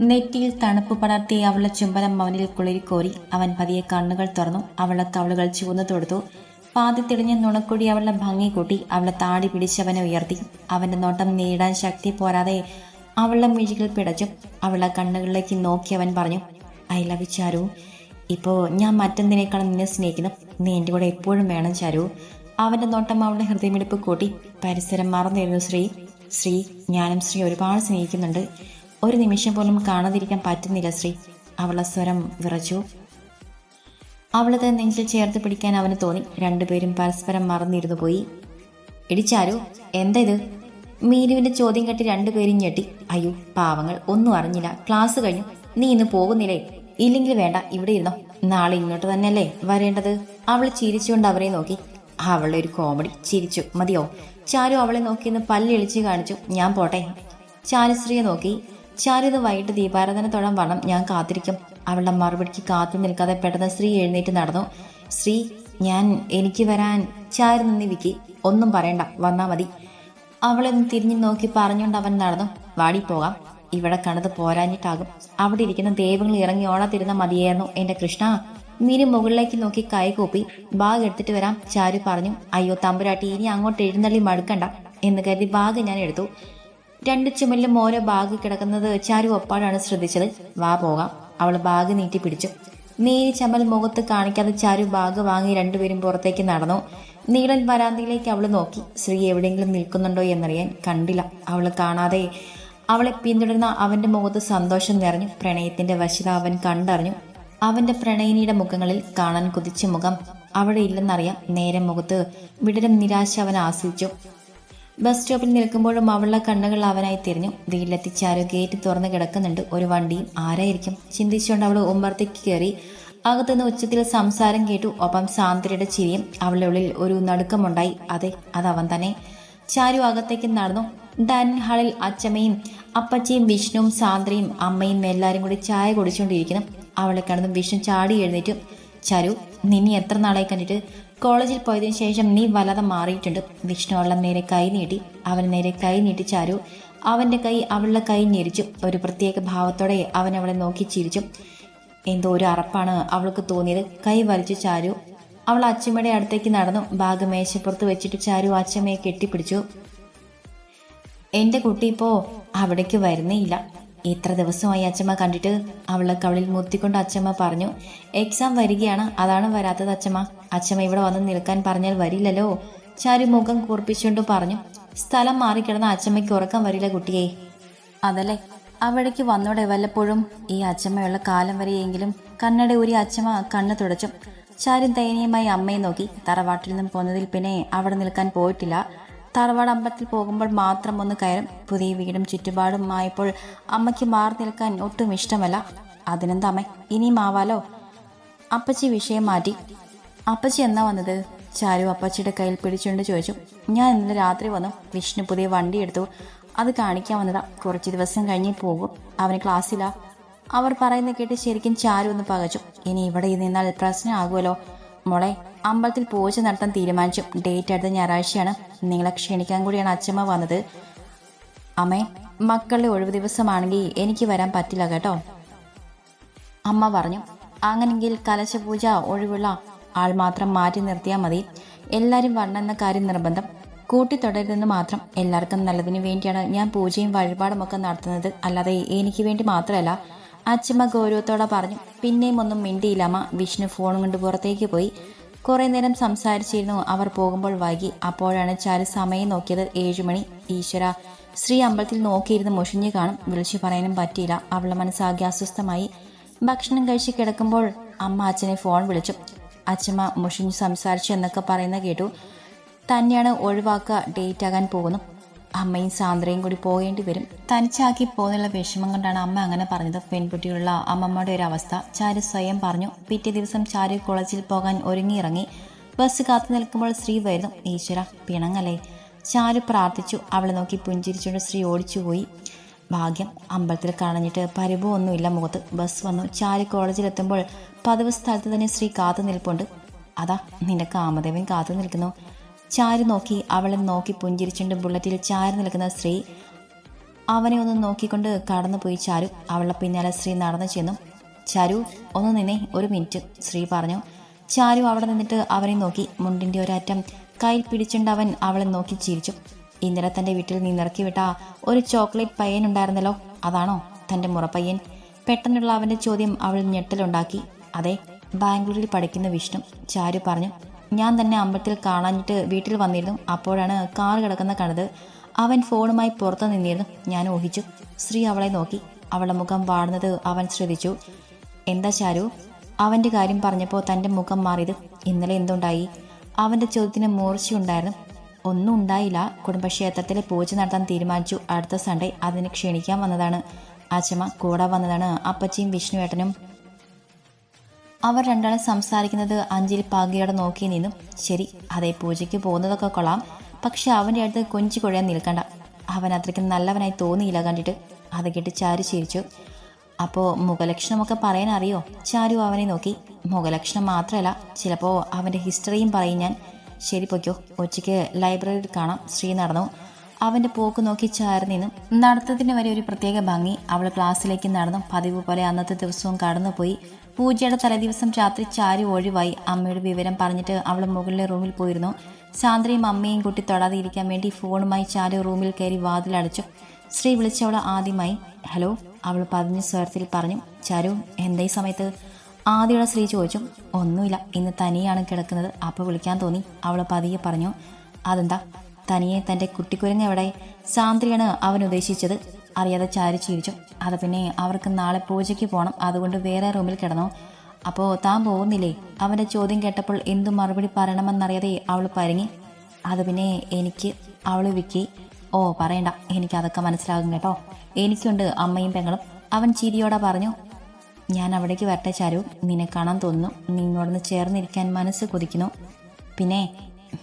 നെറ്റിയിൽ തണുപ്പ് പടർത്തി അവളുടെ ചുംബനം അവനിൽ കുളിരിക്കോരി അവൻ പതിയെ കണ്ണുകൾ തുറന്നു അവളുടെ കവളുകൾ ചുവന്നു തൊടുത്തു. പാതി തെളിഞ്ഞ നുണക്കൊടി അവളുടെ ഭംഗി കൂട്ടി അവളെ താടി പിടിച്ചവനെ ഉയർത്തി. അവന്റെ നോട്ടം നേടാൻ ശക്തി പോരാതെ അവളുടെ മിഴികൾ പിടച്ചു അവളുടെ കണ്ണുകളിലേക്ക് നോക്കി അവൻ പറഞ്ഞു ഐ ലവ് ചാരു. ഇപ്പോൾ ഞാൻ മറ്റെന്തിനേക്കാളും നിന്നെ സ്നേഹിക്കുന്നു. നീ എന്റെ കൂടെ എപ്പോഴും വേണം ചാരു. അവന്റെ നോട്ടം അവളുടെ ഹൃദയമിടിപ്പ് കൂട്ടി. പരിസരം മറന്നിരുന്നു ശ്രീ. ശ്രീ ഞാനും ശ്രീ ഒരുപാട് സ്നേഹിക്കുന്നുണ്ട്. ഒരു നിമിഷം പോലും കാണാതിരിക്കാൻ പറ്റുന്നില്ല ശ്രീ. അവളെ സ്വരം വിറച്ചു. അവളത് നെഞ്ചിൽ ചേർത്ത് പിടിക്കാൻ അവന് തോന്നി. രണ്ടുപേരും പരസ്പരം മറന്നിരുന്നു പോയി. ഇടിച്ചാരോ എന്താ ഇത് മീനുവിന്റെ ചോദ്യം കേട്ട് രണ്ടുപേരും ഞെട്ടി. അയ്യോ പാവങ്ങൾ ഒന്നും അറിഞ്ഞില്ല. ക്ലാസ് കഴിഞ്ഞു. നീ ഇന്ന് പോകുന്നില്ലേ? ഇല്ലെങ്കിൽ വേണ്ട ഇവിടെ ഇരുന്നോ. നാളെ ഇങ്ങോട്ട് തന്നെയല്ലേ വരേണ്ടത്? അവൾ ചിരിച്ചുകൊണ്ട് അവരെ നോക്കി. അവളുടെ ഒരു കോമഡി. ചിരിച്ചു. മതിയോ? ചാരു അവളെ നോക്കി നോക്കിയെന്ന് പല്ലെളിച്ച് കാണിച്ചു. ഞാൻ പോട്ടെ. ചാരുശ്രീയെ നോക്കി. ചാരു ഇത് വൈകിട്ട് ദീപാരാധന തൊഴാൻ വണ്ണം ഞാൻ കാത്തിരിക്കും. അവളുടെ മറുപടിക്ക് കാത്തു നിൽക്കാതെ പെട്ടെന്ന് സ്ത്രീ എഴുന്നേറ്റ് നടന്നു. സ്ത്രീ ഞാൻ എനിക്ക് വരാൻ ചാരി നിന്ന് വിക്കി. ഒന്നും പറയണ്ട. വന്നാ മതി. അവളെ ഒന്ന് തിരിഞ്ഞു നോക്കി പറഞ്ഞുകൊണ്ട് അവൻ നടന്നു. വാടി പോകാം. ഇവിടെ കണ്ടത് പോരാഞ്ഞിട്ടാകും. അവിടെ ഇരിക്കുന്ന ദൈവങ്ങൾ ഇറങ്ങി ഓടാതിരുന്ന മതിയായിരുന്നു എന്റെ കൃഷ്ണ. നീര് മുകളിലേക്ക് നോക്കി കൈ കൂപ്പി. ബാഗ് എടുത്തിട്ട് വരാം ചാരു പറഞ്ഞു. അയ്യോ തമ്പുരാട്ടി ഇനി അങ്ങോട്ട് എഴുന്നള്ളി മടുക്കണ്ട എന്ന് കരുതി ബാഗ് ഞാൻ എടുത്തു. രണ്ട് ചുമലിലും ഓരോ ബാഗ് കിടക്കുന്നത് ചാരു ഒപ്പാടാണ് ശ്രദ്ധിച്ചത്. വാ പോകാം. അവൾ ബാഗ് നീട്ടി പിടിച്ചു. നേരി ചമൽ മുഖത്ത് കാണിക്കാതെ ചാരു ബാഗ് വാങ്ങി രണ്ടുപേരും പുറത്തേക്ക് നടന്നു. നീളൻ വരാന്തയിലേക്ക് അവൾ നോക്കി. ശ്രീ എവിടെയെങ്കിലും നിൽക്കുന്നുണ്ടോ എന്നറിയാൻ കണ്ടില്ല. അവൾ കാണാതെ അവളെ പിന്തുടർന്ന അവന്റെ മുഖത്ത് സന്തോഷം നിറഞ്ഞു. പ്രണയത്തിന്റെ വശ്യത അവൻ കണ്ടറിഞ്ഞു. അവന്റെ പ്രണയിനിയുടെ മുഖങ്ങളിൽ കാണാൻ കുതിച്ച മുഖം. അവിടെ ഇല്ലെന്നറിയാം. നേരെ മുഖത്ത് വിടരം നിരാശ അവൻ ആസ്വദിച്ചു. ബസ് സ്റ്റോപ്പിൽ നിൽക്കുമ്പോഴും അവളുടെ കണ്ണുകൾ അവനായി തിരിഞ്ഞു. വീട്ടിലെത്തിച്ചാരോ ഗേറ്റ് തുറന്ന് കിടക്കുന്നുണ്ട്. ഒരു വണ്ടിയും ആരായിരിക്കും? ചിന്തിച്ചുകൊണ്ട് അവൾ ഉമ്മർത്തേക്ക് കയറി അകത്തുനിന്ന് ഉച്ചത്തിൽ സംസാരം കേട്ടു. ഒപ്പം സാന്ദ്രയുടെ ചിരിയും അവളുടെ ഉള്ളിൽ ഒരു നടുക്കമുണ്ടായി. അതെ അതവൻ തന്നെ. ചാരു അകത്തേക്ക് നടന്നു. ഡൈനിങ് ഹാളിൽ അച്ചമ്മയും അപ്പച്ചയും വിഷ്ണുവും സാന്ദ്രയും അമ്മയും എല്ലാവരും കൂടി ചായ കുടിച്ചുകൊണ്ടിരിക്കുന്നു. അവളെ കടന്നും വിഷ്ണു ചാടി എഴുന്നേറ്റു. ചരു നിന്നെ എത്ര നാളായി കണ്ടിട്ട് കോളേജിൽ പോയതിനു ശേഷം നീ വല്ലാതെ മാറിയിട്ടുണ്ട്. വിഷ്ണു അവളെ നേരെ കൈ നീട്ടി അവൻ നേരെ കൈ നീട്ടി ചാരു. അവന്റെ കൈ അവളുടെ കൈ ഞെരിച്ചു. ഒരു പ്രത്യേക ഭാവത്തോടെ അവൻ അവളെ നോക്കി ചിരിച്ചു. എന്തോ ഒരു അറപ്പാണ് അവൾക്ക് തോന്നിയത്. കൈ വലിച്ചു ചാരു. അവൾ അച്ഛമ്മയുടെ അടുത്തേക്ക് നടന്നു. ബാഗ് മേശപ്പുറത്ത് വെച്ചിട്ട് ചാരു അച്ഛമ്മയെ കെട്ടിപ്പിടിച്ചു. എന്റെ കുട്ടി ഇപ്പോ അവിടേക്ക് വരുന്നേയില്ല ഇത്ര ദിവസമായി അച്ഛമ്മ കണ്ടിട്ട് അവളെ കവളിൽ മുത്തിക്കൊണ്ട് അച്ഛമ്മ പറഞ്ഞു എക്സാം വരികയാണ്. അതാണ് വരാത്തത് അച്ഛമ്മ അച്ഛമ്മ ഇവിടെ വന്ന് നിൽക്കാൻ പറഞ്ഞാൽ വരില്ലല്ലോ. ചാരു മുഖം കൂർപ്പിച്ചുകൊണ്ട് പറഞ്ഞു സ്ഥലം മാറിക്കിടന്ന അച്ഛമ്മയ്ക്ക് ഉറക്കം വരില്ല കുട്ടിയെ. അതല്ലേ. അവിടേക്ക് വന്നോടെ വല്ലപ്പോഴും ഈ അച്ഛമ്മയുള്ള കാലം വരെയെങ്കിലും കണ്ണട ഊരി അച്ഛമ്മ കണ്ണു തുടച്ചു. ചാരും ദയനീയമായി അമ്മയെ നോക്കി തറവാട്ടിൽ നിന്നും പോന്നതിൽ പിന്നെ അവിടെ നിൽക്കാൻ പോയിട്ടില്ല. തറവാട് അമ്പലത്തിൽ പോകുമ്പോൾ മാത്രം ഒന്ന് കയറും. പുതിയ വീടും ചുറ്റുപാടും ആയപ്പോൾ അമ്മയ്ക്ക് മാറി നിൽക്കാൻ ഒട്ടും ഇഷ്ടമല്ല. അതിനെന്താ അമ്മ? ഇനിയും ആവാലോ? അപ്പച്ചി വിഷയം മാറ്റി. അപ്പച്ചി എന്നാ വന്നത്? ചാരു അപ്പച്ചിയുടെ കയ്യിൽ പിടിച്ചുകൊണ്ട് ചോദിച്ചു. ഞാൻ ഇന്നലെ രാത്രി വന്നു. വിഷ്ണു പുതിയ വണ്ടി എടുത്തു. അത് കാണിക്കാൻ വന്നതാ. കുറച്ച് ദിവസം കഴിഞ്ഞ് പോകും. അവന് ക്ലാസ്സിലാ. അവർ പറയുന്നത് കേട്ട് ശരിക്കും ചാരു ഒന്ന് പകച്ചു. ഇനി ഇവിടെ നിന്നാൽ പ്രശ്നമാകുമല്ലോ. മോളെ അമ്പലത്തിൽ പൂജ നടത്താൻ തീരുമാനിച്ചു. ഡേറ്റ് അടുത്ത ഞായറാഴ്ചയാണ്. നിങ്ങളെ ക്ഷണിക്കാൻ കൂടിയാണ് അച്ഛമ്മ വന്നത്. അമ്മേ മക്കളുടെ ഒഴിവ് ദിവസമാണെങ്കിൽ എനിക്ക് വരാൻ പറ്റില്ല കേട്ടോ. അമ്മ പറഞ്ഞു അങ്ങനെങ്കിൽ കലശപൂജ ഒഴിവുള്ള ആൾ മാത്രം മാറ്റി നിർത്തിയാൽ മതി. എല്ലാവരും വരണമെന്ന കാര്യം നിർബന്ധം. കൂട്ടിത്തൊടരുതെന്ന് മാത്രം. എല്ലാവർക്കും നല്ലതിന് വേണ്ടിയാണ് ഞാൻ പൂജയും വഴിപാടും ഒക്കെ നടത്തുന്നത്. അല്ലാതെ എനിക്ക് വേണ്ടി മാത്രമല്ല. അച്ഛമ്മ ഗൗരവത്തോടെ പറഞ്ഞു പിന്നെയും ഒന്നും മിണ്ടിയില്ല അമ്മ. വിഷ്ണു ഫോൺ കൊണ്ട് പുറത്തേക്ക് പോയി. കുറെ നേരം സംസാരിച്ചിരുന്നു. അവർ പോകുമ്പോൾ വൈകി. അപ്പോഴാണ് ചാരു സമയം നോക്കിയത്. ഏഴുമണി ഈശ്വര. ശ്രീ അമ്പലത്തിൽ നോക്കിയിരുന്ന് മുഷിഞ്ഞു കാണും. വിളിച്ചു പറയാനും പറ്റിയില്ല. അവളുടെ മനസ്സാകെ അസ്വസ്ഥമായി. ഭക്ഷണം കഴിച്ച് കിടക്കുമ്പോൾ അമ്മ അച്ഛനെ ഫോൺ വിളിച്ചു. അച്ഛമ്മ മുഷിഞ്ഞു സംസാരിച്ചു എന്നൊക്കെ പറയുന്ന കേട്ടു. തന്നെയാണ് ഒഴിവാക്കുക ഡേറ്റ് ആകാൻ പോകുന്നു. അമ്മയും സാന്ദ്രയും കൂടി പോകേണ്ടി വരും. തനിച്ചാക്കി പോകുന്നുള്ള വിഷമം കൊണ്ടാണ് അമ്മ അങ്ങനെ പറഞ്ഞത്. പെൺകുട്ടികളുള്ള അമ്മമ്മയുടെ ഒരു അവസ്ഥ. ചാരു സ്വയം പറഞ്ഞു. പിറ്റേ ദിവസം ചാരു കോളേജിൽ പോകാൻ ഒരുങ്ങിയിറങ്ങി. ബസ് കാത്തു നിൽക്കുമ്പോൾ ശ്രീ വരുന്നു. ഈശ്വര പിണങ്ങല്ലേ. ചാരു പ്രാർത്ഥിച്ചു. അവളെ നോക്കി പുഞ്ചിരിച്ചുകൊണ്ട് ശ്രീ ഓടിച്ചുപോയി. ഭാഗ്യം. അമ്പലത്തിൽ കളഞ്ഞിട്ട് പരിഭവമൊന്നുമില്ല മുഖത്ത്. ബസ് വന്നു. ചാരി കോളേജിലെത്തുമ്പോൾ പതിവ് സ്ഥലത്ത് തന്നെ ശ്രീ കാത്തു നിൽപ്പുണ്ട്. അതാ നിന്റെ കാമദേവൻ കാത്തു നിൽക്കുന്നു. ചാരി നോക്കി അവളെ നോക്കി പുഞ്ചിരിച്ചുണ്ട് ബുള്ളറ്റിൽ ചാരു നിൽക്കുന്ന സ്ത്രീ അവനെ ഒന്ന് നോക്കിക്കൊണ്ട് കടന്നുപോയി ചാരു. അവളെ പിന്നാലെ സ്ത്രീ നടന്നു ചെന്നു. ചാരു ഒന്ന് നിന്നെ ഒരു മിനിറ്റ് സ്ത്രീ പറഞ്ഞു. ചാരു അവിടെ നിന്നിട്ട് അവനെ നോക്കി. മുണ്ടിന്റെ ഒരറ്റം കയ്യിൽ പിടിച്ചുകൊണ്ട് അവൻ അവളെ നോക്കി ചിരിച്ചു. ഇന്നലെ തന്റെ വീട്ടിൽ നിന്നിറക്കി വിട്ട ഒരു ചോക്ലേറ്റ് പയ്യൻ ഉണ്ടായിരുന്നല്ലോ. അതാണോ തന്റെ മുറപ്പയ്യൻ? പെട്ടെന്നുള്ള അവന്റെ ചോദ്യം അവൾ ഞെട്ടലുണ്ടാക്കി. അതെ ബാംഗ്ലൂരിൽ പഠിക്കുന്ന വിഷ്ണു ചാരു പറഞ്ഞു. ഞാൻ തന്നെ അമ്പലത്തിൽ കാണാഞ്ഞിട്ട് വീട്ടിൽ വന്നിരുന്നു. അപ്പോഴാണ് കാർ കിടക്കുന്ന കണ്ടത് അവൻ ഫോണുമായി പുറത്തു നിന്നിരുന്നു. ഞാൻ ഊഹിച്ചു. ശ്രീ അവളെ നോക്കി. അവളുടെ മുഖം വാടുന്നത് അവൻ ശ്രദ്ധിച്ചു. എന്താ ചാരു അവന്റെ കാര്യം പറഞ്ഞപ്പോൾ തന്റെ മുഖം മാറിയത്. ഇന്നലെ എന്തുണ്ടായി? അവന്റെ ചോദ്യത്തിന് മൂർച്ചയുണ്ടായിരുന്നു ഒന്നും ഉണ്ടായില്ല. കുടുംബക്ഷേത്രത്തിലെ പൂജ നടത്താൻ തീരുമാനിച്ചു. അടുത്ത സൺഡേ അതിന് ക്ഷണിക്കാൻ വന്നതാണ്. അച്ഛമ്മ കൂടെ വന്നതാണ് അപ്പച്ചിയും വിഷ്ണുവേട്ടനും. അവർ രണ്ടാളും സംസാരിക്കുന്നത് അഞ്ജലി പകയോടെ നോക്കി നിന്നു ശരി അതെ പൂജയ്ക്ക് പോകുന്നതൊക്കെ കൊള്ളാം. പക്ഷെ അവന്റെ അടുത്ത് കൊഞ്ചു കുഴയാൻ നിൽക്കണ്ട. അവൻ അത്രയ്ക്ക് നല്ലവനായി തോന്നിയില്ല കണ്ടിട്ട്. അത് കേട്ട് ചാരു ചിരിച്ചു. അപ്പോൾ മുഖലക്ഷണമൊക്കെ പറയാൻ അറിയോ? ചാരു അവനെ നോക്കി. മുഖലക്ഷണം മാത്രമല്ല ചിലപ്പോൾ അവന്റെ ഹിസ്റ്ററിയും പറയും ഞാൻ. ശരി പൊയ്ക്കോ. ഉച്ചയ്ക്ക് ലൈബ്രറിയിൽ കാണാം. ശ്രീ നടന്നു. അവന്റെ പോക്ക് നോക്കി ചാരി നിന്നും. നടത്തത്തിന് വരെ ഒരു പ്രത്യേക ഭംഗി. അവൾ ക്ലാസ്സിലേക്ക് നടന്നു. പതിവ് പോലെ അന്നത്തെ ദിവസവും കടന്നുപോയി. പൂജയുടെ തലേദിവസം രാത്രി ചാരി ഒഴിവായി അമ്മയുടെ വിവരം പറഞ്ഞിട്ട് അവൾ മുകളിലെ റൂമിൽ പോയിരുന്നു. സാന്ദ്രയും അമ്മയും കുട്ടി തൊടാതെ ഇരിക്കാൻ വേണ്ടി ഫോണുമായി ചാരു റൂമിൽ കയറി വാതിലടച്ചു ശ്രീ വിളിച്ചവൾ ആദ്യമായി ഹലോ അവൾ പതിഞ്ഞ സ്വരത്തിൽ പറഞ്ഞു. ചാരു എന്താ ഈ സമയത്ത്? ആദ്യയുടെ ശ്രീ ചോദിച്ചു. ഒന്നുമില്ല ഇന്ന് തനിയാണ് കിടക്കുന്നത്. അപ്പോൾ വിളിക്കാൻ തോന്നി. അവൾ പതിയെ പറഞ്ഞു. അതെന്താ? തനിയെ തന്റെ കുട്ടിക്കുരങ്ങ് എവിടെ? സാന്ദ്രയാണ് അവൻ ഉദ്ദേശിച്ചത്. അറിയാതെ ചാരി ചിരിച്ചു. അത് പിന്നെ അവർക്ക് നാളെ പൂജയ്ക്ക് പോകണം അതുകൊണ്ട് വേറെ റൂമിൽ കിടന്നു. അപ്പോൾ താൻ പോകുന്നില്ലേ? അവന്റെ ചോദ്യം കേട്ടപ്പോൾ എന്തു മറുപടി പറയണമെന്നറിയാതെ അവൾ പരങ്ങി. അത് പിന്നെ എനിക്ക് അവൾ വിക്കി. ഓ പറയണ്ട. എനിക്ക് അതൊക്കെ മനസ്സിലാകും കേട്ടോ. എനിക്കുണ്ട് അമ്മയും പെങ്ങളും. അവൻ ചിരിയോടെ പറഞ്ഞു ഞാൻ അവിടേക്ക് വരട്ടെ ചാരു. നിന്നെ കാണാൻ തോന്നുന്നു. നിന്നോടൊന്ന് ചേർന്നിരിക്കാൻ മനസ്സ് കൊതിക്കുന്നു. പിന്നെ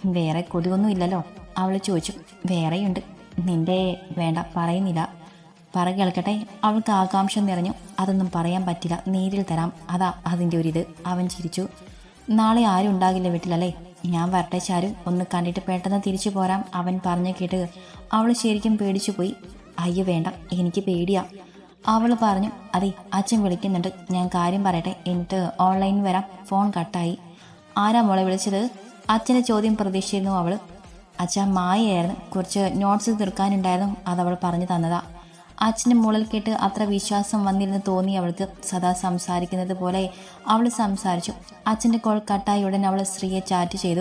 വേറെ കൊതിയൊന്നും ഇല്ലല്ലോ അവൾ ചോദിച്ചു വേറെയുണ്ട്. നിന്റെ വേണ്ട പറയുന്നില്ല. പറ കേൾക്കട്ടെ അവൾക്ക് ആകാംക്ഷ നിറഞ്ഞു. അതൊന്നും പറയാൻ പറ്റില്ല. നേരിൽ തരാം. അതാ അതിന്റെ ഒരിത്. അവൻ ചിരിച്ചു. നാളെ ആരും ഉണ്ടാകില്ല വീട്ടിലല്ലേ? ഞാൻ വരട്ടെ ചാരു. ഒന്ന് കണ്ടിട്ട് പെട്ടെന്ന് തിരിച്ചു പോരാം. അവൻ പറഞ്ഞു കേട്ട് അവൾ ശരിക്കും പേടിച്ചു പോയി. അയ്യോ വേണ്ട. എനിക്ക് പേടിയാ. അവൾ പറഞ്ഞു അതെ അച്ഛൻ വിളിക്കുന്നുണ്ട്. ഞാൻ കാര്യം പറയട്ടെ. എന്നിട്ട് ഓൺലൈൻ വരാം. ഫോൺ കട്ടായി. ആരാ മോളെ വിളിച്ചത്? അച്ഛന്റെ ചോദ്യം പ്രതീക്ഷിച്ചിരുന്നു അവൾ. അച്ഛൻ മായയായിരുന്നു. കുറച്ച് നോട്ട്സ് തീർക്കാനുണ്ടായിരുന്നു. അതവൾ പറഞ്ഞു തന്നതാ. അച്ഛന്റെ മുകളിൽ കേട്ട് അത്ര വിശ്വാസം വന്നിരുന്ന് തോന്നി അവൾക്ക്. സദാ സംസാരിക്കുന്നത് പോലെ അവൾ സംസാരിച്ചു. അച്ഛന്റെ കോൾ കട്ടായി ഉടൻ അവൾ സ്ത്രീയെ ചാറ്റ് ചെയ്തു.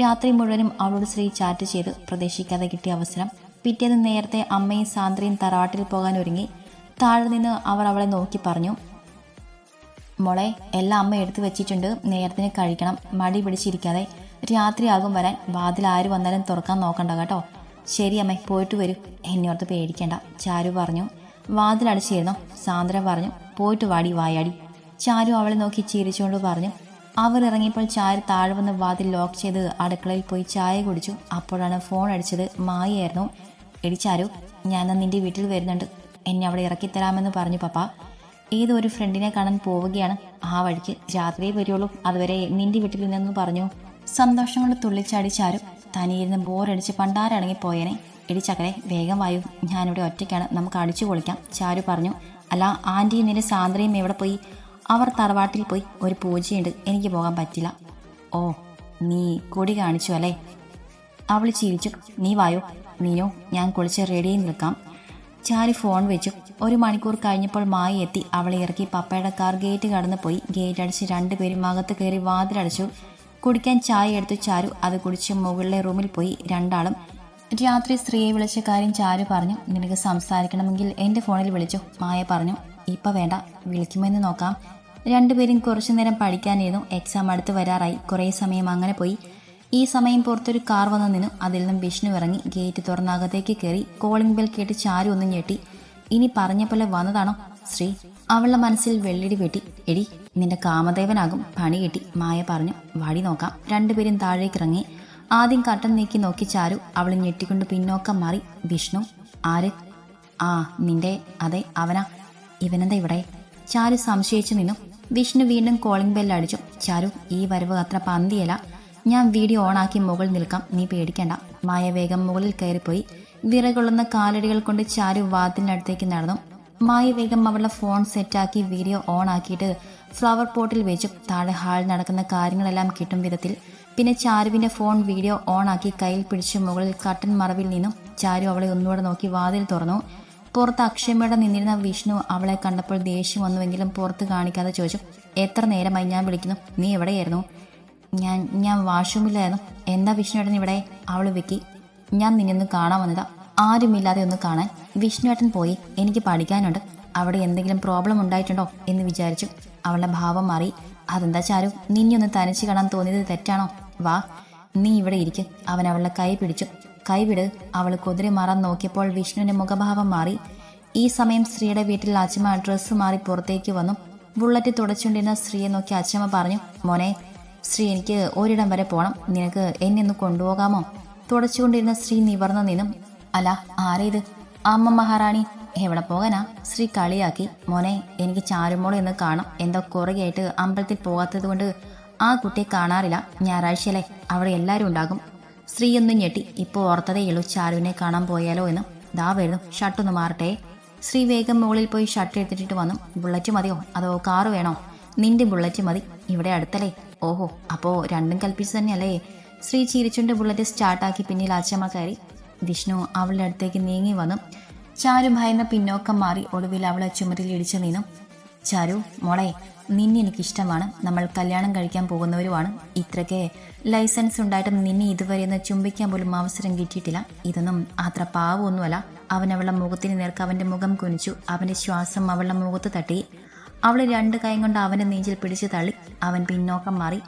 രാത്രി മുഴുവനും അവളോട് സ്ത്രീ ചാറ്റ് ചെയ്തു. പ്രതീക്ഷിക്കാതെ കിട്ടിയ അവസരം. പിറ്റേന്ന് നേരത്തെ അമ്മയും സാന്ദ്രയും തറവാട്ടിൽ പോകാൻ ഒരുങ്ങി. താഴെ നിന്ന് അവർ അവളെ നോക്കി പറഞ്ഞു മോളെ എല്ലാം അമ്മ എടുത്തു വെച്ചിട്ടുണ്ട്. നേരത്തിന് കഴിക്കണം. മടി പിടിച്ചിരിക്കാതെ രാത്രിയാകും വരാൻ. വാതിൽ ആര് വന്നാലും തുറക്കാൻ നോക്കണ്ട കേട്ടോ. ശരി അമ്മേ പോയിട്ട് വരൂ. എന്നോർത്ത് പേടിക്കണ്ട. ചാരു പറഞ്ഞു. വാതിൽ അടച്ചിരുന്നോ സാന്ദ്ര പറഞ്ഞു പോയിട്ട് വാടി വായാടി. ചാരു അവളെ നോക്കി ചിരിച്ചുകൊണ്ട് പറഞ്ഞു അവർ ഇറങ്ങിയപ്പോൾ ചാരു താഴെ വന്ന് വാതിൽ ലോക്ക് ചെയ്ത് അടുക്കളയിൽ പോയി ചായ കുടിച്ചു. അപ്പോഴാണ് ഫോൺ അടിച്ചത്. മായയായിരുന്നു. എടി ചാരു ഞാൻ നിന്റെ വീട്ടിൽ വരുന്നുണ്ട്. എന്നെ അവിടെ ഇറക്കിത്തരാമെന്ന് പറഞ്ഞു പപ്പ. ഏതോ ഒരു ഫ്രണ്ടിനെ കാണാൻ പോവുകയാണ്. ആ വഴിക്ക് രാത്രിയെ വരുള്ളൂ. അതുവരെ നിന്റെ വീട്ടിൽ നിന്നെന്ന് പറഞ്ഞു. സന്തോഷം കൊണ്ട് തുള്ളിച്ചാടി ചാരു. തനിയിരുന്ന് ബോറടിച്ച് പണ്ടാരടങ്ങി പോയേനെ. എടി ചക്കരെ വേഗം വായു. ഞാനിവിടെ ഒറ്റയ്ക്കാണ്. നമുക്ക് അടിച്ചു പൊളിക്കാം. ചാരു പറഞ്ഞു അല്ല ആന്റിയും നിന്റെ സാന്ദ്രയും എവിടെ പോയി? അവർ തറവാട്ടിൽ പോയി. ഒരു പൂജയുണ്ട്. എനിക്ക് പോകാൻ പറ്റില്ല. ഓ നീ കൊടി കാണിച്ചു അല്ലേ? അവൾ ചിരിച്ചു. നീ വായോ. നീയോ ഞാൻ കുളിച്ച് റെഡിയായി നിൽക്കാം. ചാരി ഫോൺ വെച്ചു. ഒരു മണിക്കൂർ കഴിഞ്ഞപ്പോൾ മായി എത്തി. അവളെ ഇറക്കി പപ്പയുടെ കാർ ഗേറ്റ് കടന്നു പോയി ഗേറ്റ് അടിച്ച് രണ്ടുപേരും അകത്ത് കയറി വാതിലടച്ചു. കുടിക്കാൻ ചായ എടുത്തു ചാരു അത് കുടിച്ച് മുകളിലെ റൂമിൽ പോയി രണ്ടാളും രാത്രി സ്ത്രീയെ വിളിച്ച കാര്യം ചാരു പറഞ്ഞു. നിനക്ക് സംസാരിക്കണമെങ്കിൽ എന്റെ ഫോണിൽ വിളിച്ചു മായ പറഞ്ഞു. ഇപ്പം വേണ്ട വിളിക്കുമെന്ന് നോക്കാം. രണ്ടുപേരും കുറച്ചു നേരം പഠിക്കാനിരുന്നു. എക്സാം അടുത്ത് വരാറായി. കുറേ സമയം അങ്ങനെ പോയി. ഈ സമയം പുറത്തൊരു കാർ വന്നു നിന്നു. അതിൽ നിന്നും വിഷ്ണു ഇറങ്ങി. ഗേറ്റ് തുറന്ന് അകത്തേക്ക് കയറി. കോളിംഗ് ബെൽ കേട്ട് ചാരു ഒന്നും ഞെട്ടി. ഇനി പറഞ്ഞ പോലെ വന്നതാണോ? ശ്രീ അവളുടെ മനസ്സിൽ വെള്ളിടി വെട്ടി. എടി നിന്റെ കാമദേവനാകും പണി കിട്ടി. മായ പറഞ്ഞു വഴി നോക്കാം. രണ്ടുപേരും താഴേക്ക് ഇറങ്ങി ആദ്യം കട്ടൻ നീക്കി നോക്കി ചാരു അവൾ ഞെട്ടിക്കൊണ്ട് പിന്നോക്കം മാറി. വിഷ്ണു ആര്? ആ നിന്റെ അതെ അവനാ. ഇവനെന്താ ഇവിടെ? ചാരു സംശയിച്ചു നിന്നു. വിഷ്ണു വീണ്ടും കോളിംഗ് ബെല്ല് അടിച്ചു. ചാരു ഈ വരവ് അത്ര പന്തിയല്ല. ഞാൻ വീഡിയോ ഓണാക്കി മുകളിൽ നിൽക്കാം. നീ പേടിക്കണ്ട. മായ വേഗം മുകളിൽ കയറിപ്പോയി. വിറകൊള്ളുന്ന കാലടികൾ കൊണ്ട് ചാരു വാതിലിനടുത്തേക്ക് നടന്നു. മായ വേഗം അവളുടെ ഫോൺ സെറ്റാക്കി വീഡിയോ ഓൺ ആക്കിയിട്ട് ഫ്ലവർ പോട്ടിൽ വെച്ചും താഴെ ഹാളിൽ നടക്കുന്ന കാര്യങ്ങളെല്ലാം കിട്ടും വിധത്തിൽ. പിന്നെ ചാരുവിന്റെ ഫോൺ വീഡിയോ ഓണാക്കി കയ്യിൽ പിടിച്ച് മുകളിൽ കട്ടൻ മറവിൽ നിന്നും ചാരു അവളെ ഒന്നുകൂടെ നോക്കി വാതിൽ തുറന്നു. പുറത്ത് അക്ഷമയുടെ നിന്നിരുന്ന വിഷ്ണു അവളെ കണ്ടപ്പോൾ ദേഷ്യം വന്നുവെങ്കിലും പുറത്ത് കാണിക്കാതെ ചോദിച്ചു എത്ര നേരമായി ഞാൻ വിളിക്കുന്നു? നീ എവിടെയായിരുന്നു? ഞാൻ ഞാൻ വാഷ്റൂമിലായിരുന്നു. എന്താ വിഷ്ണുവേട്ടൻ ഇവിടെ? അവൾ വെക്കി. ഞാൻ നിന്നൊന്ന് കാണാൻ വന്നതാ. ആരുമില്ലാതെ ഒന്ന് കാണാൻ. വിഷ്ണുവേട്ടൻ പോയി. എനിക്ക് പഠിക്കാനുണ്ട്. അവിടെ എന്തെങ്കിലും പ്രോബ്ലം ഉണ്ടായിട്ടുണ്ടോ? എന്ന് വിചാരിച്ചു. അവളുടെ ഭാവം മാറി. അതെന്താ ചാരു? നിന്നെ ഒന്ന് തനിച്ച് കാണാൻ തോന്നിയത് തെറ്റാണോ? വാ നീ ഇവിടെ ഇരിക്ക്. അവൻ അവളുടെ കൈ പിടിച്ചു. കൈവിട് അവൾ കുതിരി മാറാൻ നോക്കിയപ്പോൾ വിഷ്ണുവിന്റെ മുഖഭാവം മാറി. ഈ സമയം സ്ത്രീയുടെ വീട്ടിൽ അച്ഛമ്മ ഡ്രസ്സ് മാറി പുറത്തേക്ക് വന്നു. ബുള്ളറ്റ് തുടച്ചുകൊണ്ടിരുന്ന സ്ത്രീയെ നോക്കി അച്ഛമ്മ പറഞ്ഞു മോനെ സ്ത്രീ എനിക്ക് ഒരിടം വരെ പോകണം നിനക്ക് എന്നെ ഒന്ന് കൊണ്ടുപോകാമോ? തുടച്ചുകൊണ്ടിരുന്ന സ്ത്രീ നിവർന്നു നിന്നും. അല്ല ആരേത് അമ്മ മഹാറാണി. എവിടെ പോകാനാ? ശ്രീ കളിയാക്കി മോനെ എനിക്ക് ചാരുമോളെ എന്ന് കാണാം. എന്തോ കുറുകയായിട്ട് അമ്പലത്തിൽ പോകാത്തത് കൊണ്ട് ആ കുട്ടിയെ കാണാറില്ല. ഞായറാഴ്ചയല്ലേ അവിടെ എല്ലാവരും ഉണ്ടാകും. സ്ത്രീ ഒന്ന് ഞെട്ടി ഇപ്പോൾ ഓർത്തതേയുള്ളൂ ചാരുവിനെ കാണാൻ പോയാലോ എന്ന്. ദാ വരുന്നു ഷർട്ടൊന്ന് മാറട്ടെ. ശ്രീ വേഗം മുകളിൽ പോയി ഷർട്ട് എടുത്തിട്ട് വന്നു ബുള്ളറ്റ് മതിയോ? അതോ കാറ് വേണോ? നിന്റെ ബുള്ളറ്റ് മതി. ഇവിടെ അടുത്തല്ലേ. ഓഹോ അപ്പോൾ രണ്ടും കൽപ്പിച്ച് തന്നെയല്ലേ. ശ്രീ ചിരിച്ചുണ്ട് ബുള്ളറ്റ് സ്റ്റാർട്ടാക്കി പിന്നിൽ അച്ഛമ്മ കയറി. വിഷ്ണു അവളുടെ അടുത്തേക്ക് നീങ്ങി വന്നു. ചാരു ഭയന്ന പിന്നോക്കം മാറി ഒടുവിൽ അവളെ ചുമരിൽ ഇടിച്ചു നിന്നു ചാരു മോളെ നിന്നെ എനിക്കിഷ്ടമാണ്. നമ്മൾ കല്യാണം കഴിക്കാൻ പോകുന്നവരുമാണ്. ഇത്രയ്ക്ക് ലൈസൻസ് ഉണ്ടായിട്ടും നിന്നെ ഇതുവരെ ഒന്ന് ചുംബിക്കാൻ പോലും അവസരം കിട്ടിയിട്ടില്ല. ഇതൊന്നും അത്ര പാവമൊന്നുമല്ല. അവൻ അവളുടെ മുഖത്തിന് നേർക്ക് അവന്റെ മുഖം കുനിച്ചു. അവന്റെ ശ്വാസം അവളുടെ മുഖത്ത് തട്ടി. അവൾ രണ്ട് കൈ കൊണ്ട് അവന്റെ നെഞ്ചിൽ പിടിച്ചു തള്ളി. അവൻ പിന്നോക്കം മാറി.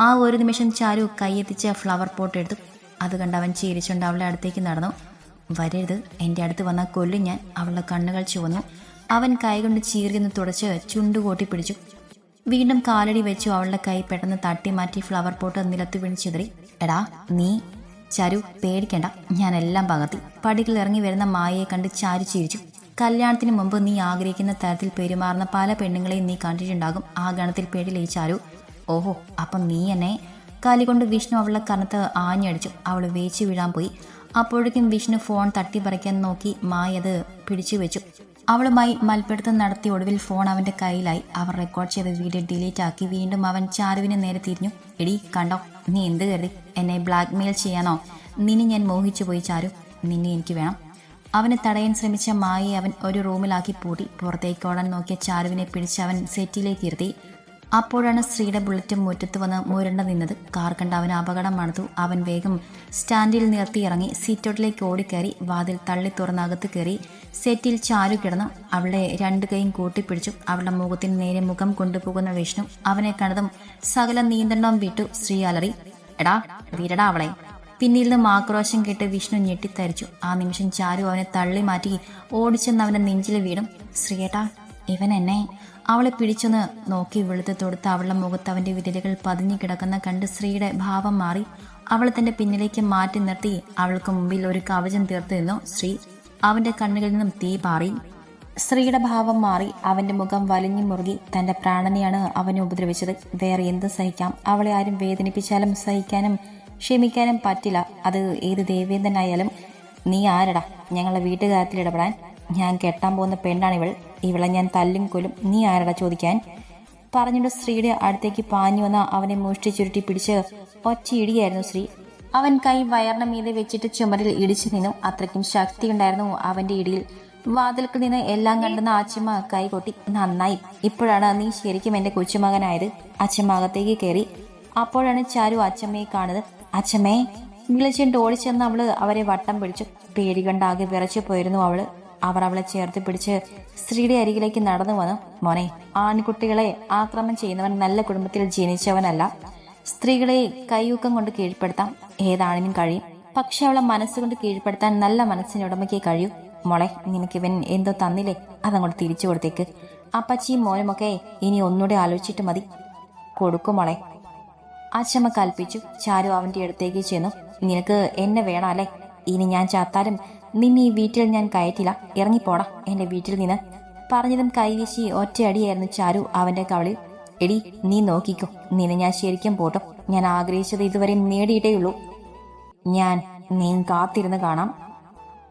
ആ ഒരു നിമിഷം ചാരു കൈയെത്തിച്ച ഫ്ലവർ പോട്ട് എടുത്തു. അത് കണ്ട് അവൻ ചിരിച്ചുകൊണ്ട് അവളുടെ അടുത്തേക്ക് നടന്നു. വരരുത്. എന്റെ അടുത്ത് വന്ന കൊല്ലും ഞാൻ. അവളുടെ കണ്ണുകൾ ചുവന്നു. അവൻ കൈകൊണ്ട് ചീറിയെന്ന് തുടച്ച് ചുണ്ടുകൂട്ടി പിടിച്ചു. വീണ്ടും കാലടി വെച്ചു അവളുടെ കൈ പെട്ടെന്ന് തട്ടി മാറ്റി ഫ്ലവർ പോട്ട് നിലത്ത് ചിതറി. എടാ നീ ചരു പേടിക്കണ്ട. ഞാനെല്ലാം പകർത്തി. പടികൾ ഇറങ്ങി വരുന്ന മായയെ കണ്ട് ചാരു ചിരിച്ചു. കല്യാണത്തിന് മുമ്പ് നീ ആഗ്രഹിക്കുന്ന തരത്തിൽ പെരുമാറുന്ന പല പെണ്ണുങ്ങളെയും നീ കണ്ടിട്ടുണ്ടാകും. ആ ഗണത്തിൽ പേടി ചാരു. ഓഹോ അപ്പം നീ എന്നെ കാലികൊണ്ട് വിഷ്ണു അവളുടെ കനത്ത് ആഞ്ഞടിച്ചു. അവൾ വേച്ചു വീഴാൻ പോയി. അപ്പോഴേക്കും വിഷ്ണു ഫോൺ തട്ടിപ്പറിക്കാൻ നോക്കി മായ അത് പിടിച്ചു വെച്ചു. അവളുമായി മൽപ്പിടുത്തം നടത്തി ഒടുവിൽ ഫോൺ അവന്റെ കയ്യിലായി. അവർ റെക്കോർഡ് ചെയ്ത വീഡിയോ ഡിലീറ്റ് ആക്കി. വീണ്ടും അവൻ ചാരുവിനെ നേരെ തിരിഞ്ഞു. എടി കണ്ടോ? നീ എന്ത് കരുതി? എന്നെ ബ്ലാക്ക് മെയിൽ ചെയ്യാനോ? നിന്നെ ഞാൻ മോഹിച്ചു പോയി ചാരു. നിന്നെ എനിക്ക് വേണം. അവനെ തടയാൻ ശ്രമിച്ച മായയെ അവൻ ഒരു റൂമിലാക്കി പൂട്ടി. പുറത്തേക്ക് ഓടാൻ നോക്കിയ ചാരുവിനെ പിടിച്ച് അവൻ സെറ്റിലേക്ക് ഇരുത്തി. അപ്പോഴാണ് സ്ത്രീയുടെ ബുള്ളറ്റ് മുറ്റത്ത് വന്ന് മുരണ്ട നിന്നത്. കാർ കണ്ട അവൻ അപകടം മണത്തു. അവൻ വേഗം സ്റ്റാൻഡിൽ നിർത്തി ഇറങ്ങി സീറ്റോട്ടിലേക്ക് ഓടിക്കയറി വാതിൽ തള്ളി തുറന്നകത്ത് കയറി സെറ്റിൽ ചാരു കിടന്നു. അവളെ രണ്ട് കൈയും കൂട്ടിപ്പിടിച്ചു അവളുടെ മുഖത്തിന് നേരെ മുഖം കൊണ്ടുപോകുന്ന വിഷ്ണു അവനെ കണ്ടതും സകല നിയന്ത്രണവും വിട്ടു. ശ്രീ അലറി എടാ വീരടാ അവളെ. പിന്നിൽ നിന്നും ആക്രോശം കേട്ട് വിഷ്ണു ഞെട്ടിത്തരിച്ചു. ആ നിമിഷം ചാരു അവനെ തള്ളി മാറ്റി ഓടിച്ചെന്ന് അവന്റെ നെഞ്ചിൽ വീടും ശ്രീയേട്ടാ ഇവൻ എന്നെ അവളെ പിടിച്ചൊന്ന് നോക്കി വെളുത്ത് തൊടുത്ത് അവളുടെ മുഖത്ത് അവന്റെ വിരലുകൾ പതിഞ്ഞു കിടക്കുന്ന കണ്ട് സ്ത്രീയുടെ ഭാവം മാറി അവളെ തന്റെ പിന്നിലേക്ക് മാറ്റി നിർത്തി അവൾക്ക് മുമ്പിൽ ഒരു കവചം തീർത്തു നിന്നു ശ്രീ. അവന്റെ കണ്ണുകളിൽ നിന്നും തീ പാറി. സ്ത്രീയുടെ ഭാവം മാറി അവന്റെ മുഖം വലിഞ്ഞു മുറുകി തന്റെ പ്രാണനെയാണ് അവനെ ഉപദ്രവിച്ചത്. വേറെ എന്ത് സഹിക്കാം? അവളെ ആരും വേദനിപ്പിച്ചാലും സഹിക്കാനും ക്ഷമിക്കാനും പറ്റില്ല. അത് ഏത് ദേവേന്ദ്രനായാലും നീ ആരടാ? ഞങ്ങളുടെ വീട്ടുകാര്യത്തിൽ ഇടപെടാൻ ഞാൻ കെട്ടാൻ പോകുന്ന പെണ്ണാണ് ഇവൾ. ഇവളെ ഞാൻ തല്ലും കൊല്ലും. നീ ആരടാ ചോദിക്കാൻ? പറഞ്ഞിട്ട് സ്ത്രീയുടെ അടുത്തേക്ക് പാഞ്ഞു വന്ന അവനെ മുഷ്ടി ചുരുട്ടി പിടിച്ച് ഒറ്റയിടിയായിരുന്നു ശ്രീ. അവൻ കൈ വയറിന് മീതെ വെച്ചിട്ട് ചുമരിൽ ഇടിച്ചു നിന്നു. അത്രയ്ക്കും ശക്തിയുണ്ടായിരുന്നു അവന്റെ ഇടിയിൽ. വാതിൽക്കിൽ നിന്ന് എല്ലാം കണ്ടെന്ന അച്ഛമ്മ കൈ കൊട്ടി. നന്നായി. ഇപ്പോഴാണ് നീ ശരിക്കും എന്റെ കൊച്ചുമകനായത്. അച്ഛമ്മ അകത്തേക്ക് കയറി. അപ്പോഴാണ് ചാരു അച്ഛമ്മയെ കാണുന്നത്. അച്ഛമ്മേ വിളിച്ചിട്ട് ഓടിച്ചെന്ന് അവൾ അവരെ വട്ടം പിടിച്ചു. പേടി കണ്ടാകെ വിറച്ചു പോയിരുന്നു അവൾ. അവർ അവളെ ചേർത്ത് പിടിച്ച് സ്ത്രീയുടെ അരികിലേക്ക് നടന്നു വന്നു. മോനെ ആൺകുട്ടികളെ ആക്രമണം ചെയ്യുന്നവൻ നല്ല കുടുംബത്തിൽ ജനിച്ചവനല്ല. സ്ത്രീകളെ കൈയൂക്കം കൊണ്ട് കീഴ്പ്പെടുത്താം. ഏതാണിനും കഴിയും. പക്ഷെ അവളെ മനസ്സുകൊണ്ട് കീഴ്പ്പെടുത്താൻ നല്ല മനസ്സിന് ഉടമയ്ക്ക് കഴിയൂ. മോളെ നിനക്കിവൻ എന്തോ തന്നില്ലേ? അതങ്ങോട്ട് തിരിച്ചു കൊടുത്തേക്ക്. അപ്പച്ചിയും മോനുമൊക്കെ ഇനി ഒന്നുകൂടെ ആലോചിച്ചിട്ട് മതി. കൊടുക്കും മോളെ. അച്ഛമ്മ കൽപ്പിച്ചു. ചാരു അവന്റെ അടുത്തേക്ക് ചെന്നു. നിനക്ക് എന്നെ വേണം അല്ലേ ഇനി ഞാൻ ചാത്താലും നിന്നെ ഈ വീട്ടിൽ ഞാൻ കയറ്റില്ല. ഇറങ്ങിപ്പോടാ. എന്റെ വീട്ടിൽ നിന്ന്. പറഞ്ഞതും കൈവീശി ഒറ്റയടിയായിരുന്നു ചാരു അവന്റെ കവളിൽ. എടി നീ നോക്കിക്കോ. നിന്നെ ഞാൻ ശരിക്കും പോട്ടും. ഞാൻ ആഗ്രഹിച്ചത് ഇതുവരെ നേടിയിട്ടേയുള്ളൂ ഞാൻ നീ കാത്തിരുന്ന് കാണാം.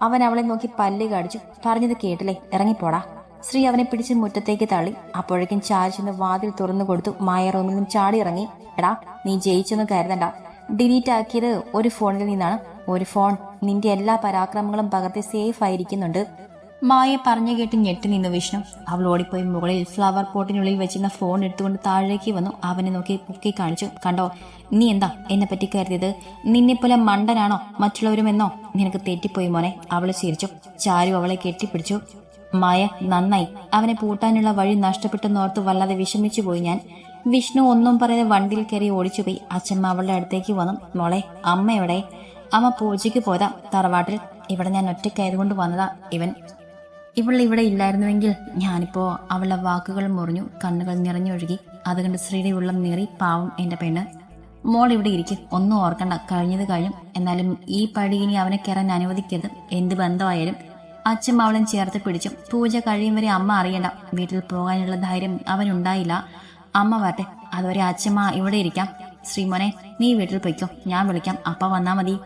അവൻ അവളെ നോക്കി പല്ല് കടിച്ചു. പറഞ്ഞത് കേട്ടില്ലേ? ഇറങ്ങിപ്പോടാ. ശ്രീ അവനെ പിടിച്ച് മുറ്റത്തേക്ക് തള്ളി. അപ്പോഴേക്കും ചാരു ചെന്ന് വാതിൽ തുറന്നു കൊടുത്തു. മായ റൂമിൽ നിന്നും ചാടി ഇറങ്ങി. എടാ നീ ജയിച്ചെന്ന് കരുതണ്ട. ഡിലീറ്റ് ആക്കിയത് ഒരു ഫോണിൽ നിന്നാണ്. ഒരു ഫോൺ നിന്റെ എല്ലാ പരാക്രമങ്ങളും പകർത്തി സേഫ് ആയിരിക്കുന്നുണ്ട്. മായ പറഞ്ഞു കേട്ട് ഞെട്ടി നിന്നു വിഷ്ണു. അവൾ ഓടിപ്പോയി മുകളിൽ ഫ്ലവർ പോട്ടിനുള്ളിൽ വെച്ചിരുന്ന ഫോൺ എടുത്തുകൊണ്ട് താഴേക്ക് വന്നു. അവനെ നോക്കി പൊക്കി കാണിച്ചു. കണ്ടോ നീ എന്താ എന്നെ പറ്റി കരുതിയത്? നിന്നെപ്പോലെ മണ്ടനാണോ മറ്റുള്ളവരുമെന്നോ? നിനക്ക് തെറ്റിപ്പോയി മോനെ. അവൾ ചിരിച്ചു. ചാരു അവളെ കെട്ടിപ്പിടിച്ചു. മായ നന്നായി. അവനെ പൂട്ടാനുള്ള വഴി നഷ്ടപ്പെട്ടെന്നോർത്ത് വല്ലാതെ വിഷമിച്ചു പോയി ഞാൻ. വിഷ്ണു ഒന്നും പറയാതെ വണ്ടിയിൽ കയറി ഓടിച്ചുപോയി. അച്ഛമ്മ അവളുടെ അടുത്തേക്ക് വന്നു. മോളെ അമ്മ എവിടെ? അമ്മ പൂജയ്ക്ക് പോയതാ. തറവാട്ടിൽ ഇവിടെ ഞാൻ ഒറ്റയ്ക്കായതുകൊണ്ട് വന്നതാ ഇവൻ. ഇവൾ ഇവിടെ ഇല്ലായിരുന്നുവെങ്കിൽ ഞാനിപ്പോ അവളുടെ വാക്കുകൾ മുറിഞ്ഞു കണ്ണുകൾ നിറഞ്ഞൊഴുകി അത് കണ്ട് ശ്രീയുടെ ഉള്ളം നീറി പാവം എന്റെ പെണ്ണ്. മോൾ ഇവിടെ ഇരിക്കും. ഒന്നും ഓർക്കണ്ട. കഴിഞ്ഞത് കഴിഞ്ഞു. എന്നാലും ഈ പടി ഇനി അവനെ കയറാൻ അനുവദിക്കരുത്. എന്ത് ബന്ധമായാലും. അച്ഛൻ അവളും ചേർത്ത് പിടിച്ചു. പൂജ കഴിയും വരെ അമ്മ അറിയണ്ട. വീട്ടിൽ പോകാനുള്ള ധൈര്യം അവനുണ്ടായില്ല. അമ്മ വരട്ടെ. അതുവരെ അച്ഛമ്മ ഇവിടെ ഇരിക്കാം. ശ്രീമോനെ നീ വീട്ടിൽ പൊയ്ക്കോ. ഞാൻ വിളിക്കാം. അപ്പ വന്നാ മതി.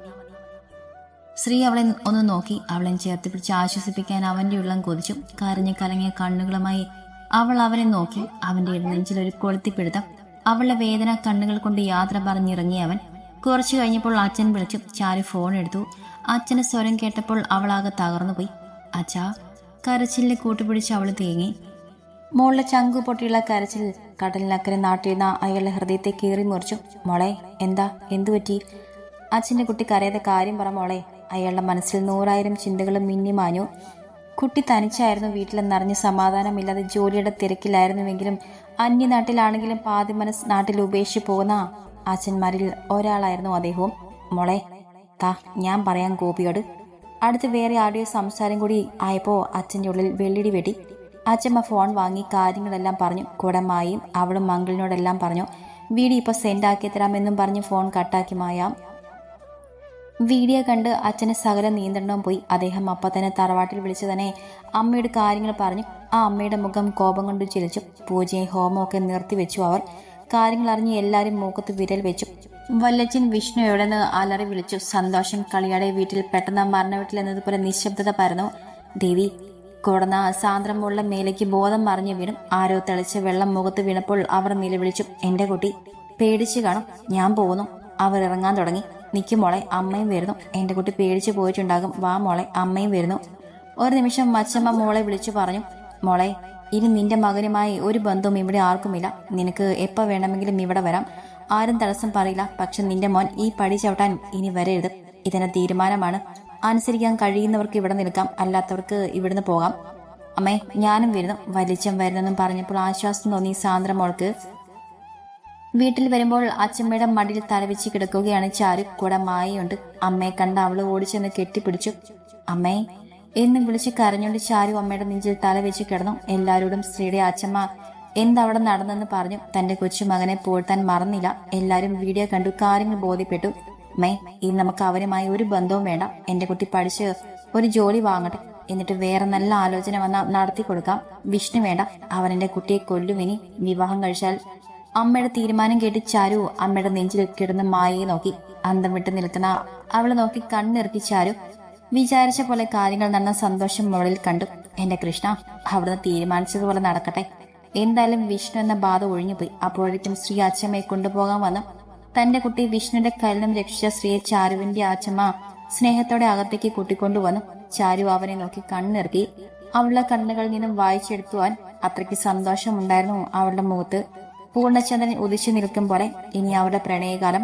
ശ്രീ അവളെ ഒന്ന് നോക്കി. അവളെ ചേർത്ത് പിടിച്ച് ആശ്വസിപ്പിക്കാൻ അവന്റെ ഉള്ളം കൊതിച്ചു. കരഞ്ഞു കലങ്ങിയ കണ്ണുകളുമായി അവൾ അവനെ നോക്കി. അവന്റെ ഇടനെഞ്ചിൽ ഒരു കൊളുത്തിപ്പിടുത്തം അവളുടെ വേദന കണ്ണുകൾ കൊണ്ട് യാത്ര പറഞ്ഞിറങ്ങി അവൻ. കുറച്ചു കഴിഞ്ഞപ്പോൾ അച്ഛൻ വിളിച്ചു. ചാരു ഫോൺ എടുത്തു. അച്ഛന്റെ സ്വരം കേട്ടപ്പോൾ അവളാകെ തകർന്നുപോയി. അച്ഛാ കരച്ചിലിനെ കൂട്ടുപിടിച്ച് അവൾ തേങ്ങി. മോളുടെ ചങ്കു പൊട്ടിയുള്ള കരച്ചിൽ കടലിനക്കരെ നാട്ടിയിരുന്ന അയാളുടെ ഹൃദയത്തെ കീറി മുറിച്ചു. മോളെ എന്താ? എന്തുപറ്റി? അച്ഛന്റെ കുട്ടി കരയാതെ കാര്യം പറ മോളെ. അയാളുടെ മനസ്സിൽ നൂറായിരം ചിന്തകളും മിന്നിമാഞ്ഞു കുട്ടി തനിച്ചായിരുന്നു വീട്ടിലെന്നറിഞ്ഞ് സമാധാനമില്ലാതെ ജോലിയുടെ തിരക്കിലായിരുന്നുവെങ്കിലും അന്യനാട്ടിലാണെങ്കിലും പാതി മനസ്സ് നാട്ടിൽ ഉപേക്ഷിച്ച് പോകുന്ന അച്ഛന്മാരിൽ ഒരാളായിരുന്നു അദ്ദേഹവും. മോളെ താ ഞാൻ പറയാം ഗോപിയോട്. അടുത്ത് വേറെ ആരുടെയോ സംസാരം കൂടി ആയപ്പോൾ അച്ഛന്റെ ഉള്ളിൽ വെള്ളിടി വെടി അച്ഛമ്മ ഫോൺ വാങ്ങി കാര്യങ്ങളെല്ലാം പറഞ്ഞു. കുടമായും മായും അവളും മംഗളിനോടെല്ലാം പറഞ്ഞു. വീഡിയോ ഇപ്പോൾ സെൻഡ് ആക്കി തരാമെന്നും പറഞ്ഞ് ഫോൺ കട്ടാക്കി മായാം. വീഡിയോ കണ്ട് അച്ഛന് സകല നിയന്ത്രണവും പോയി. അദ്ദേഹം അപ്പ തന്നെ തറവാട്ടിൽ വിളിച്ചു തന്നെ അമ്മയുടെ കാര്യങ്ങൾ പറഞ്ഞു. ആ അമ്മയുടെ മുഖം കോപം കൊണ്ട് ചിരിച്ചു പൂജയും ഹോമവും നിർത്തി വെച്ചു അവർ. കാര്യങ്ങൾ അറിഞ്ഞ് എല്ലാവരും മൂക്കത്ത് വിരൽ വെച്ചു. വല്ലച്ചൻ വിഷ്ണു എവിടെന്ന് അലറി വിളിച്ചു. സന്തോഷം കളിയാടെ വീട്ടിൽ പെട്ടെന്ന് മരണ വീട്ടിൽ എന്നതുപോലെ നിശബ്ദത പരന്നു. ദേവി കുടന്ന സാന്ദ്രമുള്ള മേലേക്ക് ബോധം മറിഞ്ഞു വീണു. ആരോ തെളിച്ച് വെള്ളം മുഖത്ത് വീണപ്പോൾ അവർ നിലവിളിച്ചു. എന്റെ കുട്ടി പേടിച്ചു കാണും. ഞാൻ പോകുന്നു. അവർ ഇറങ്ങാൻ തുടങ്ങി. നിൽക്കും മോളെ അമ്മയും വരുന്നു. എന്റെ കുട്ടി പേടിച്ചു പോയിട്ടുണ്ടാകും. വാ മോളെ അമ്മയും വരുന്നു. ഒരു നിമിഷം മച്ചമ്മ മോളെ വിളിച്ചു പറഞ്ഞു മോളെ ഇനി നിന്റെ മകനുമായി ഒരു ബന്ധവും ഇവിടെ ആർക്കുമില്ല. നിനക്ക് എപ്പോൾ വേണമെങ്കിലും ഇവിടെ വരാം. ആരും തടസ്സം പറയില്ല. പക്ഷെ നിന്റെ മോൻ ഈ പടി ചവിട്ടാൻ ഇനി വരരുത്. ഇതിന് തീരുമാനമാണ്. അനുസരിക്കാൻ കഴിയുന്നവർക്ക് ഇവിടെ നിൽക്കാം. അല്ലാത്തവർക്ക് ഇവിടുന്ന് പോകാം. അമ്മേ ഞാനും വരുന്നു. വലിച്ചം വരുന്നെന്നും പറഞ്ഞപ്പോൾ ആശ്വാസം തോന്നി സാന്ദ്ര മോൾക്ക്. വീട്ടിൽ വരുമ്പോൾ അച്ഛമ്മയുടെ മടിയിൽ തലവെച്ച് കിടക്കുകയാണ് ചാരു. കൂടെ മായയുണ്ട്. അമ്മയെ കണ്ട് അവൾ ഓടിച്ചെന്ന് കെട്ടിപ്പിടിച്ചു. അമ്മേ എന്ന് വിളിച്ച് കരഞ്ഞുകൊണ്ട് ചാരു അമ്മയുടെ നെഞ്ചിൽ തലവെച്ച് കിടന്നു. എല്ലാവരോടും സ്ത്രീയുടെ അച്ഛമ്മ എന്തവിടെ നടന്നെന്ന് പറഞ്ഞു. തന്റെ കൊച്ചുമകനെ പോഴ്ത്താൻ മറന്നില്ല. എല്ലാരും വീഡിയോ കണ്ടു. കാര്യങ്ങൾ ബോധ്യപ്പെട്ടു. മേ ഇനി നമുക്ക് അവരുമായി ഒരു ബന്ധവും വേണ്ട. എന്റെ കുട്ടി പഠിച്ച് ഒരു ജോലി വാങ്ങട്ടെ. എന്നിട്ട് വേറെ നല്ല ആലോചന വന്നാൽ നടത്തി കൊടുക്കാം വിഷ്ണു വേണ്ട. അവൻ എന്റെ കുട്ടിയെ കൊല്ലുമിനി വിവാഹം കഴിച്ചാൽ അമ്മയുടെ തീരുമാനം കേട്ട് ചാരു അമ്മയുടെ നെഞ്ചിൽ കിടന്ന് മായയെ നോക്കി. അന്തം വിട്ട് നിൽക്കുന്ന അവളെ നോക്കി കണ്ണിറക്കി ചാരു വിചാരിച്ച പോലെ കാര്യങ്ങൾ നടന്ന സന്തോഷം മുകളിൽ കണ്ടു. എന്റെ കൃഷ്ണ അവിടുന്ന് തീരുമാനിച്ചതുപോലെ നടക്കട്ടെ. എന്തായാലും വിഷ്ണു എന്ന ബാധ ഒഴിഞ്ഞുപോയി. അപ്പോഴേക്കും ശ്രീ അച്ഛമ്മയെ കൊണ്ടുപോകാൻ വന്നു. തന്റെ കുട്ടി വിഷ്ണുവിന്റെ കയ്യിൽ രക്ഷിച്ച ശ്രീയെ ചാരുവിന്റെ അച്ഛമ്മ സ്നേഹത്തോടെ അകത്തേക്ക് കൂട്ടിക്കൊണ്ടുവന്നു ചാരു അവനെ നോക്കി കണ്ണിറക്കി. അവളുടെ കണ്ണുകളിൽ നിന്നും വായിച്ചെടുത്തുവാൻ അത്രയ്ക്ക് സന്തോഷമുണ്ടായിരുന്നു അവളുടെ മുഖത്ത്. പൂർണചന്ദ്രൻ ഉദിച്ചു നിൽക്കും പോലെ ഇനി അവരുടെ പ്രണയകാലം